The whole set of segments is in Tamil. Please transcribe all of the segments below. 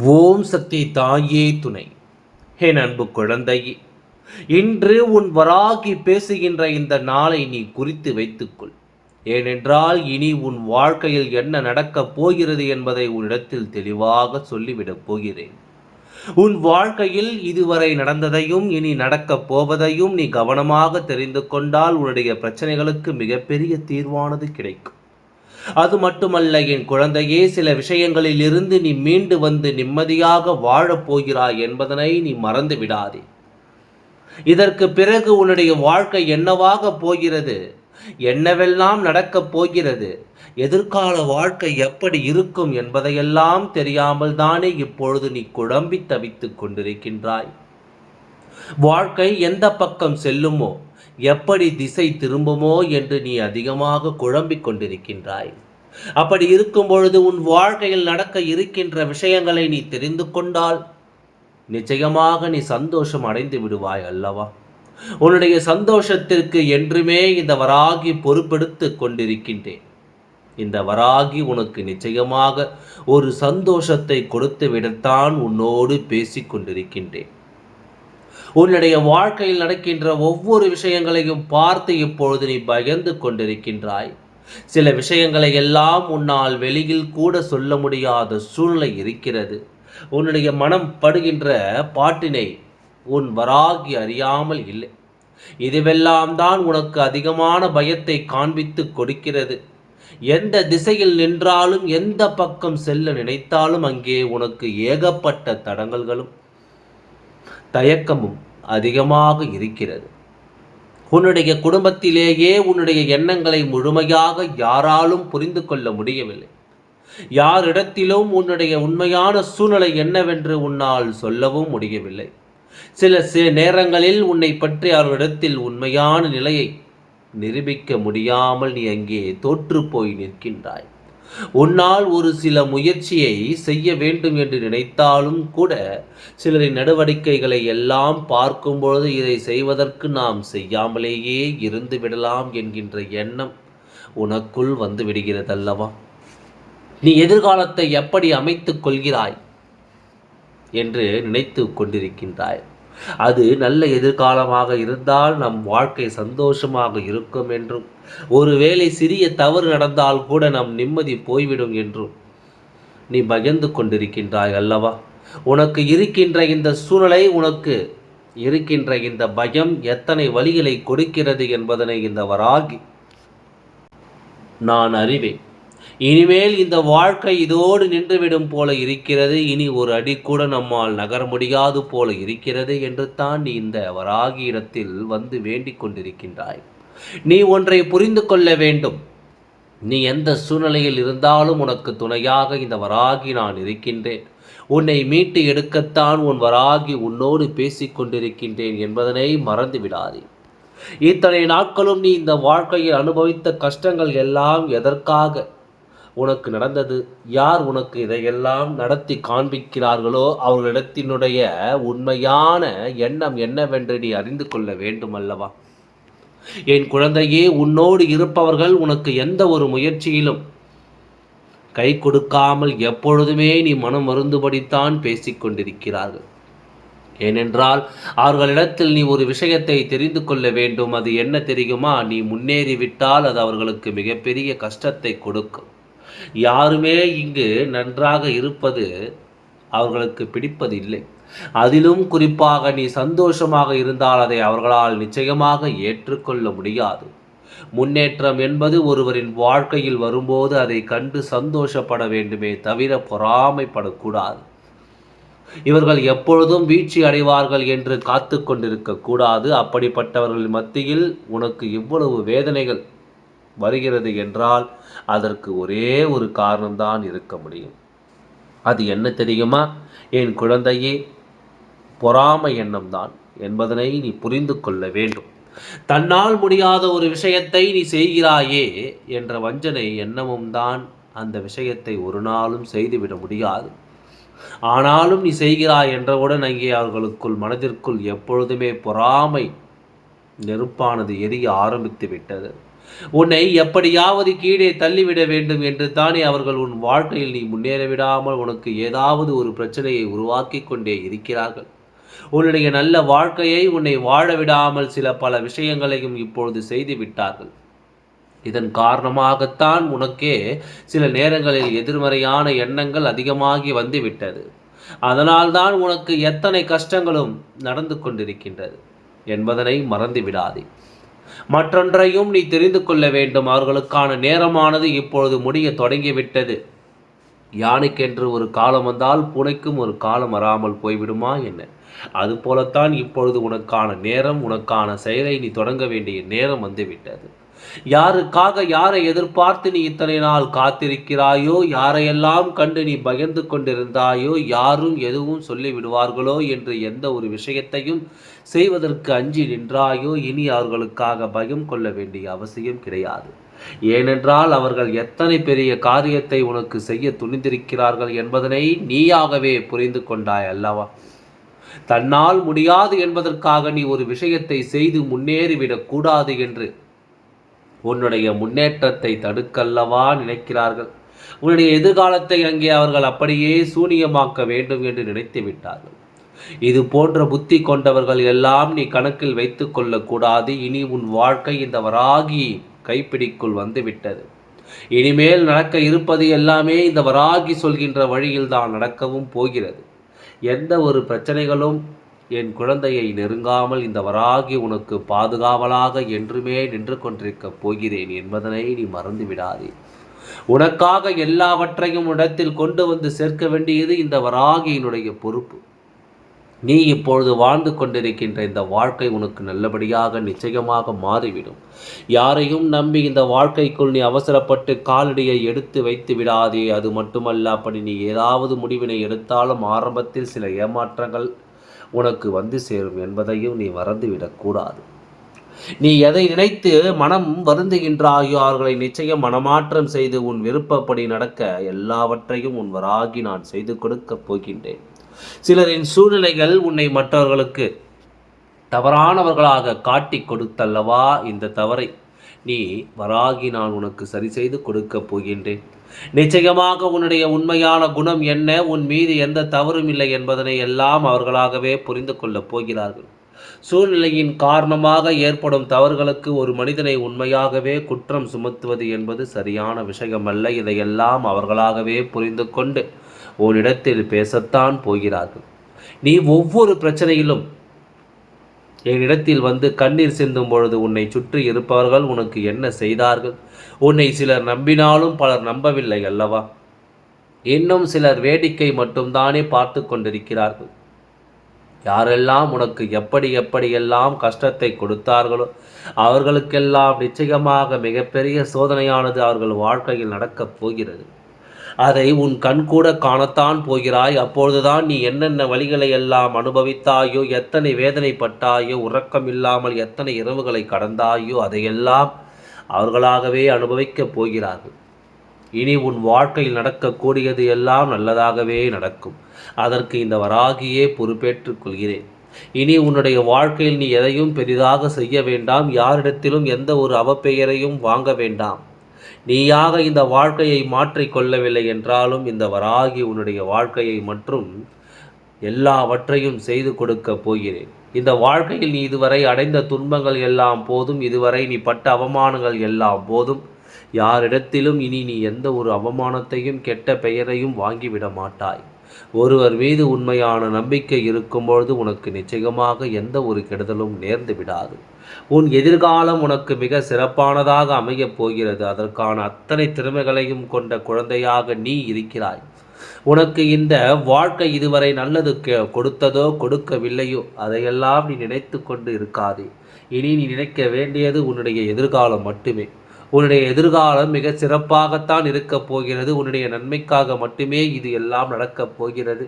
ஓம் சக்தி தாயே துணை. ஹே அன்பு குழந்தையே இன்று உன் வராகி பேசுகின்ற இந்த நாளை நீ குறித்து வைத்துக்கொள். ஏனென்றால் இனி உன் வாழ்க்கையில் என்ன நடக்கப் போகிறது என்பதை உன்னிடத்தில் தெளிவாக சொல்லிவிடப் போகிறேன். உன் வாழ்க்கையில் இதுவரை நடந்ததையும் இனி நடக்கப் போவதையும் நீ கவனமாக தெரிந்து கொண்டால் உன்னுடைய பிரச்சனைகளுக்கு மிகப்பெரிய தீர்வானது கிடைக்கும். அது மட்டுமல்ல என் குழந்தையே சில விஷயங்களில் இருந்து நீ மீண்டு வந்து நிம்மதியாக வாழப் போகிறாய் என்பதனை நீ மறந்து விடாதே. இதற்கு பிறகு உன்னுடைய வாழ்க்கை என்னவாக போகிறது? என்னவெல்லாம் நடக்கப் போகிறது? எதிர்கால வாழ்க்கை எப்படி இருக்கும் என்பதையெல்லாம் தெரியாமல் தானே இப்பொழுது நீ குழம்பி தவித்துக் கொண்டிருக்கின்றாய். வாழ்க்கை எந்த பக்கம் செல்லுமோ எப்படி திசை திரும்புமோ என்று நீ அதிகமாக குழம்பிக் கொண்டிருக்கின்றாய். அப்படி இருக்கும் பொழுது உன் வாழ்க்கையில் நடக்க இருக்கின்ற விஷயங்களை நீ தெரிந்து கொண்டால் நிச்சயமாக நீ சந்தோஷம் அடைந்து விடுவாய் அல்லவா? உன்னுடைய சந்தோஷத்திற்கு என்றுமே இந்த வராகி பொறுப்பெடுத்து கொண்டிருக்கின்றேன். இந்த வராகி உனக்கு நிச்சயமாக ஒரு சந்தோஷத்தை கொடுத்து விடத்தான் உன்னோடு பேசிக் கொண்டிருக்கின்றேன். உன்னுடைய வாழ்க்கையில் நடக்கின்ற ஒவ்வொரு விஷயங்களையும் பார்த்து இப்பொழுது நீ பயந்து கொண்டிருக்கின்றாய். சில விஷயங்களை எல்லாம் உன்னால் வெளியில் கூட சொல்ல முடியாத சூழ்நிலை இருக்கிறது. உன்னுடைய மனம் படுகின்ற பாட்டினை உன் வராகி அறியாமல் இல்லை. இதுவெல்லாம் தான் உனக்கு அதிகமான பயத்தை காண்பித்து கொடுக்கிறது. எந்த திசையில் நின்றாலும் எந்த பக்கம் செல்ல நினைத்தாலும் அங்கே உனக்கு ஏகப்பட்ட தடங்கல்களும் தயக்கமும் அதிகமாக இருக்கிறது. உன்னுடைய குடும்பத்திலேயே உன்னுடைய எண்ணங்களை முழுமையாக யாராலும் புரிந்து கொள்ள முடியவில்லை. யாரிடத்திலும் உன்னுடைய உண்மையான சூழ்நிலை என்னவென்று உன்னால் சொல்லவும் முடியவில்லை. சில சில நேரங்களில் உன்னை பற்றி அவர்களிடத்தில் உண்மையான நிலையை நிரூபிக்க முடியாமல் நீ அங்கே தோற்று போய் நிற்கின்றாய். உன்னால் ஒரு சில முயற்சியை செய்ய வேண்டும் என்று நினைத்தாலும் கூட சிலரின் நடவடிக்கைகளை எல்லாம் பார்க்கும்பொழுது இதை செய்வதற்கு நாம் செய்யாமலேயே இருந்து விடலாம் என்கின்ற எண்ணம் உனக்குள் வந்து விடுகிறதல்லவா? நீ எதிர்காலத்தை எப்படி அமைத்துக் கொள்கிறாய்? என்று நினைத்து கொண்டிருக்கின்றாய். அது நல்ல எதிர்காலமாக இருந்தால் நம் வாழ்க்கை சந்தோஷமாக இருக்கும் என்றும் ஒருவேளை சிறிய தவறு நடந்தால் கூட நம் நிம்மதி போய்விடும் என்றும் நீ பயந்து கொண்டிருக்கின்றாய் அல்லவா? உனக்கு இருக்கின்ற இந்த சூழ்நிலை உனக்கு இருக்கின்ற இந்த பயம் எத்தனை வழிகளை கொடுக்கிறது என்பதனை இந்த வராகி நான் அறிவேன். இனிமேல் இந்த வாழ்க்கை இதோடு நின்றுவிடும் போல இருக்கிறது. இனி ஒரு அடி கூட நம்மால் நகர முடியாது போல இருக்கிறது என்று தான் நீ இந்த வராகி இடத்தில் வந்து வேண்டிக் கொண்டிருக்கின்றாய். நீ ஒன்றை புரிந்து கொள்ள வேண்டும். நீ எந்த சூழ்நிலையில் இருந்தாலும் உனக்கு துணையாக இந்த வராகி நான் இருக்கின்றேன். உன்னை மீட்டு எடுக்கத்தான் உன் வராகி உன்னோடு பேசிக் கொண்டிருக்கின்றேன் என்பதனை மறந்து விடாதே. இத்தனை நாட்களும் நீ இந்த வாழ்க்கையில் அனுபவித்த கஷ்டங்கள் எல்லாம் எதற்காக? உனக்கு நடந்தது? யார் உனக்கு இதையெல்லாம் நடத்தி காண்பிக்கிறார்களோ அவர்களிடத்தினுடைய உண்மையான எண்ணம் என்னவென்று நீ அறிந்து கொள்ள வேண்டும் அல்லவா என் குழந்தையே உன்னோடு இருப்பவர்கள் உனக்கு எந்த ஒரு முயற்சியிலும் கை கொடுக்காமல் எப்பொழுதுமே நீ மனம் மருந்துபடித்தான் பேசிக்கொண்டிருக்கிறார்கள் ஏனென்றால் அவர்களிடத்தில் நீ ஒரு விஷயத்தை தெரிந்து கொள்ள வேண்டும். அது என்ன தெரியுமா? நீ முன்னேறிவிட்டால் அது அவர்களுக்கு மிகப்பெரிய கஷ்டத்தை கொடுக்கும். யாருமே இங்கு நன்றாக இருப்பது அவர்களுக்கு பிடிப்பதில்லை. அதிலும் குறிப்பாக நீ சந்தோஷமாக இருந்தால் அதை அவர்களால் நிச்சயமாக ஏற்றுக்கொள்ள முடியாது. முன்னேற்றம் என்பது ஒருவரின் வாழ்க்கையில் வரும்போது அதை கண்டு சந்தோஷப்பட வேண்டுமே தவிர பொறாமைப்படக்கூடாது. இவர்கள் எப்பொழுதும் வீழ்ச்சி அடைவார்கள் என்று காத்து கொண்டிருக்க கூடாது. அப்படிப்பட்டவர்கள் மத்தியில் உனக்கு இவ்வளவு வேதனைகள் வருகிறது என்றால் அதற்கு ஒரே ஒரு காரணம்தான் இருக்க முடியும். அது என்ன தெரியுமா? என் குழந்தையே பொறாமை எண்ணம்தான் என்பதனை நீ புரிந்து கொள்ள வேண்டும். தன்னால் முடியாத ஒரு விஷயத்தை நீ செய்கிறாயே என்ற வஞ்சனை எண்ணமும் தான் அந்த விஷயத்தை ஒரு நாளும் செய்துவிட முடியாது. ஆனாலும் நீ செய்கிறாய் என்றவுடன் அங்கே அவர்களுக்குள் மனதிற்குள் எப்பொழுதுமே பொறாமை நெருப்பானது எரிய ஆரம்பித்து விட்டது உன்னை எப்படியாவது கீழே தள்ளிவிட வேண்டும் என்று தானே அவர்கள் உன் வாழ்க்கையில் நீ முன்னேற விடாமல் உனக்கு ஏதாவது ஒரு பிரச்சனையை உருவாக்கி கொண்டே இருக்கிறார்கள். உன்னுடைய நல்ல வாழ்க்கையை உன்னை வாழ விடாமல் சில பல விஷயங்களையும் இப்பொழுது செய்து விட்டார்கள். இதன் காரணமாகத்தான் உனக்கே சில நேரங்களில் எதிர்மறையான எண்ணங்கள் அதிகமாகி வந்துவிட்டது. அதனால்தான் உனக்கு எத்தனை கஷ்டங்களும் நடந்து கொண்டிருக்கின்றது என்பதனை மறந்து விடாதே. மற்றொன்றையும் நீ தெரிந்து கொள்ள வேண்டும். அவர்களுக்கான நேரமானது இப்பொழுது முடிய தொடங்கிவிட்டது. யானைக்கென்று ஒரு காலம் வந்தால் பூனைக்கும் ஒரு காலம் வராமல் போய்விடுமா என்ன? அதுபோலத்தான் இப்பொழுது உனக்கான நேரம் உனக்கான செயலை நீ தொடங்க வேண்டிய நேரம் வந்துவிட்டது யாருக்காக யாரை எதிர்பார்த்து நீ இத்தனை நாள் காத்திருக்கிறாயோ யாரையெல்லாம் கண்டு நீ பயந்து கொண்டிருந்தாயோ யாரும் எதுவும் சொல்லி விடுவார்களோ என்று எந்த ஒரு விஷயத்தையும் செய்வதற்கு அஞ்சி நின்றாயோ இனி அவர்களுக்காக பயம் கொள்ள வேண்டிய அவசியம் கிடையாது. ஏனென்றால் அவர்கள் எத்தனை பெரிய காரியத்தை உனக்கு செய்ய துணிந்திருக்கிறார்கள் என்பதனை நீயாகவே புரிந்து கொண்டாய் அல்லவா? தன்னால் முடியாது என்பதற்காக நீ ஒரு விஷயத்தை செய்து முன்னேறிவிடக் கூடாது என்று உன்னுடைய முன்னேற்றத்தை தடுக்கல்லவா நினைக்கிறார்கள்? உன்னுடைய எதிர்காலத்தை அங்கே அவர்கள் அப்படியே சூனியமாக்க வேண்டும் என்று நினைத்து விட்டார்கள். இது போன்ற புத்தி கொண்டவர்கள் எல்லாம் நீ கணக்கில் வைத்து கொள்ளக்கூடாது. இனி உன் வாழ்க்கை இந்த வராகி கைப்பிடிக்குள் வந்துவிட்டது. இனிமேல் நடக்க இருப்பது எல்லாமே இந்த வராகி சொல்கின்ற வழியில் தான் நடக்கவும் போகிறது. எந்த ஒரு பிரச்சனைகளும் என் குழந்தையை நெருங்காமல் இந்த வராகி உனக்கு பாதுகாவலாக என்றுமே நின்று கொண்டிருக்கப் போகிறேன் என்பதனை நீ மறந்து விடாதே. உனக்காக எல்லாவற்றையும் இடத்தில் கொண்டு வந்து சேர்க்க வேண்டியது இந்த வராகியினுடைய பொறுப்பு. நீ இப்பொழுது வாழ்ந்து கொண்டிருக்கின்ற இந்த வாழ்க்கை உனக்கு நல்லபடியாக நிச்சயமாக மாறிவிடும். யாரையும் நம்பி இந்த வாழ்க்கைக்குள் நீ அவசரப்பட்டு காலடியை எடுத்து வைத்து விடாதே. அது மட்டுமல்ல அப்படி நீ ஏதாவது முடிவினை எடுத்தாலும் ஆரம்பத்தில் சில ஏமாற்றங்கள் உனக்கு வந்து சேரும் என்பதையும் நீ மறந்துவிடக்கூடாது நீ எதை நினைத்து மனம் வருந்துகின்றாயோ அவர்களை நிச்சயம் மனமாற்றம் செய்து உன் விருப்பப்படி நடக்க எல்லாவற்றையும் உன் வராகி நான் செய்து கொடுக்கப் போகின்றேன். சிலரின் சூழ்நிலைகள் உன்னை மற்றவர்களுக்கு தவறானவர்களாக காட்டி கொடுத்தல்லவா இந்த தவறை? நீ வராகி நான் உனக்கு சரி செய்து கொடுக்கப் போகின்றேன். நிச்சயமாக உன்னுடைய உண்மையான குணம் என்ன? உன் மீது எந்த தவறும் இல்லை என்பதனை எல்லாம் அவர்களாகவே புரிந்து கொள்ளப் போகிறார்கள். சூழ்நிலையின் காரணமாக ஏற்படும் தவறுகளுக்கு ஒரு மனிதனை உண்மையாகவே குற்றம் சுமத்துவது என்பது சரியான விஷயமல்ல. இதையெல்லாம் அவர்களாகவே புரிந்து கொண்டு உன்னிடத்தில் பேசத்தான் போகிறார்கள். நீ ஒவ்வொரு பிரச்சனையிலும் என்னிடத்தில் வந்து கண்ணீர் சிந்தும் பொழுது உன்னை சுற்றி இருப்பவர்கள் உனக்கு என்ன செய்தார்கள்? உன்னை சிலர் நம்பினாலும் பலர் நம்பவில்லை அல்லவா? இன்னும் சிலர் வேடிக்கை மட்டும்தானே பார்த்து கொண்டிருக்கிறார்கள். யாரெல்லாம் உனக்கு எப்படி எப்படியெல்லாம் கஷ்டத்தை கொடுத்தார்களோ அவர்களுக்கெல்லாம் நிச்சயமாக மிகப்பெரிய சோதனையானது அவர்கள் வாழ்க்கையில் நடக்கப் போகிறது. அதை உன் கண் கூட காணத்தான் போகிறாய். அப்பொழுதுதான் நீ என்னென்ன வழிகளை எல்லாம் அனுபவித்தாயோ எத்தனை வேதனைப்பட்டாயோ உறக்கம் இல்லாமல் எத்தனை இரவுகளை கடந்தாயோ அதையெல்லாம் அவர்களாகவே அனுபவிக்கப் போகிறார்கள். இனி உன் வாழ்க்கையில் நடக்கக்கூடியது எல்லாம் நல்லதாகவே நடக்கும். அதற்கு இந்த வராகியே பொறுப்பேற்றுக் கொள்கிறேன். இனி உன்னுடைய வாழ்க்கையில் நீ எதையும் பெரிதாக செய்ய வேண்டாம். யாரிடத்திலும் எந்த ஒரு அவப்பெயரையும் வாங்க வேண்டாம். நீயாக இந்த வாழ்க்கையை மாற்றிக்கொள்ளவில்லை என்றாலும் இந்த வராகி உன்னுடைய வாழ்க்கையை மற்றும் எல்லாவற்றையும் செய்து கொடுக்க போகிறேன். இந்த வாழ்க்கையில் நீ இதுவரை அடைந்த துன்பங்கள் எல்லாம் போதும் இதுவரை நீ பட்ட அவமானங்கள் எல்லாம் போதும். யாரிடத்திலும் இனி நீ எந்த ஒரு அவமானத்தையும் கெட்ட பெயரையும் வாங்கிவிட மாட்டாய். ஒருவர் மீது உண்மையான நம்பிக்கை இருக்கும்பொழுது உனக்கு நிச்சயமாக எந்த ஒரு கெடுதலும் நேர்ந்து விடாது. உன் எதிர்காலம் உனக்கு மிக சிறப்பானதாக அமையப் போகிறது. அதற்கான அத்தனை திறமைகளையும் கொண்ட குழந்தையாக நீ இருக்கிறாய். உனக்கு இந்த வாழ்க்கை இதுவரை நல்லது கொடுத்ததோ கொடுக்கவில்லையோ அதையெல்லாம் நீ நினைத்து கொண்டு இருக்காதே. இனி நீ நினைக்க வேண்டியது உன்னுடைய எதிர்காலம் மட்டுமே. உன்னுடைய எதிர்காலம் மிக சிறப்பாகத்தான் இருக்கப் போகிறது. உன்னுடைய நன்மைக்காக மட்டுமே இது எல்லாம் நடக்கப் போகிறது.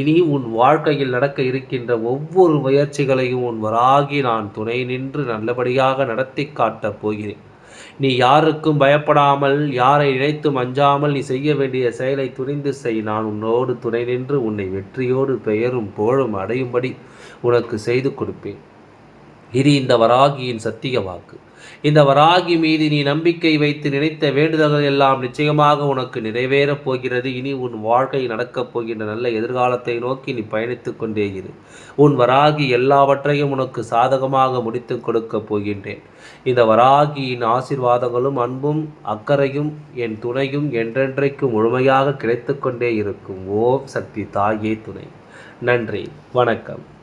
இனி உன் வாழ்க்கையில் நடக்க இருக்கின்ற ஒவ்வொரு முயற்சிகளையும் உன் வராகி நான் துணை நின்று நல்லபடியாக நடத்தி காட்டப் போகிறேன். நீ யாருக்கும் பயப்படாமல் யாரை நினைத்தும் அஞ்சாமல் நீ செய்ய வேண்டிய செயலை துணிந்து செய். நான் உன்னோடு துணை நின்று உன்னை வெற்றியோடு பெயரும் புகழும் அடையும்படி உனக்கு செய்து கொடுப்பேன். இது இந்த வராகியின் சத்திய வாக்கு. இந்த வராகி மீது நீ நம்பிக்கை வைத்து நினைத்த வேண்டுதல்கள் எல்லாம் நிச்சயமாக உனக்கு நிறைவேறப் போகிறது. இனி உன் வாழ்க்கை நடக்கப் போகின்ற நல்ல எதிர்காலத்தை நோக்கி நீ பயணித்துக் கொண்டே இரு. உன் வராகி எல்லாவற்றையும் உனக்கு சாதகமாக முடித்து கொடுக்கப் போகின்றேன். இந்த வராகியின் ஆசிர்வாதங்களும் அன்பும் அக்கறையும் என் துணையும் என்றென்றைக்கும் முழுமையாக கிடைத்து கொண்டே இருக்கும். ஓம் சக்தி தாயே துணை. நன்றி. வணக்கம்.